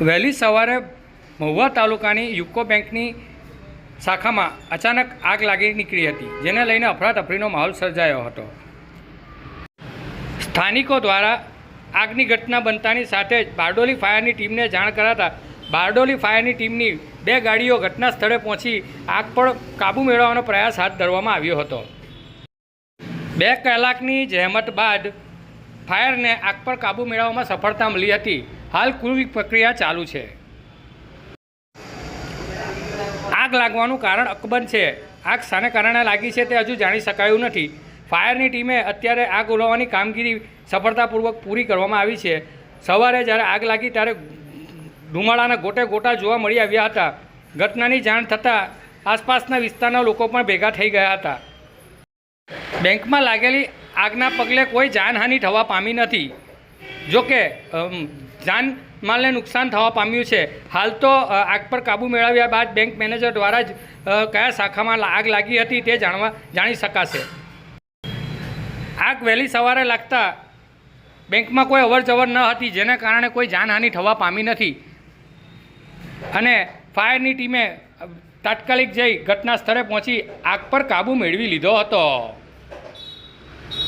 વહેલી સવારે મહુવા તાલુકાની યુકો બેંકની શાખામાં અચાનક આગ લાગી નીકળી હતી, જેને લઈને અફરાતફરીનો માહોલ સર્જાયો હતો. સ્થાનિકો દ્વારા આગની ઘટના બનતાની સાથે જ બારડોલી ફાયરની ટીમને જાણ કરાતા બારડોલી ફાયરની ટીમની બે ગાડીઓ ઘટના સ્થળે પહોંચી આગ પર કાબૂ મેળવવાનો પ્રયાસ હાથ ધરવામાં આવ્યો હતો. બે કલાકની જહેમત બાદ ફાયરને આગ પર કાબૂ મેળવવામાં સફળતા મળી હતી. હાલ કુલ પ્રક્રિયા ચાલુ છે. આગ લાગવાનું કારણ અકબંધ છે. આગ શાને કારણે લાગી છે તે હજુ જાણી શકાયું નથી. ફાયરની ટીમે અત્યારે આગ ઓલવવાની કામગીરી સફળતાપૂર્વક પૂરી કરવામાં આવી છે. સવારે જ્યારે આગ લાગી ત્યારે ધુમાડાના ગોટે ગોટા જોવા મળી આવ્યા હતા. ઘટનાની જાણ થતાં આસપાસના વિસ્તારના લોકો પણ ભેગા થઈ ગયા હતા. બેંકમાં લાગેલી આગના પગલે કોઈ જાનહાનિ થવા પામી નથી. જો કે જાન માલને નુકસાન થવા પામ્યું છે. હાલ તો આગ પર કાબૂ મેળવ્યા બાદ બેંક મેનેજર દ્વારા જ કયા શાખામાં આગ લાગી હતી તે જાણવા, જાણી શકાશે. આગ વહેલી સવારે લાગતા બેંકમાં કોઈ અવરજવર ન હતી, જેને કારણે કોઈ જાનહાનિ થવા પામી નથી. અને ફાયરની ટીમે તાત્કાલિક જઈ ઘટના સ્થળે પહોંચી આગ પર કાબૂ મેળવી લીધો હતો.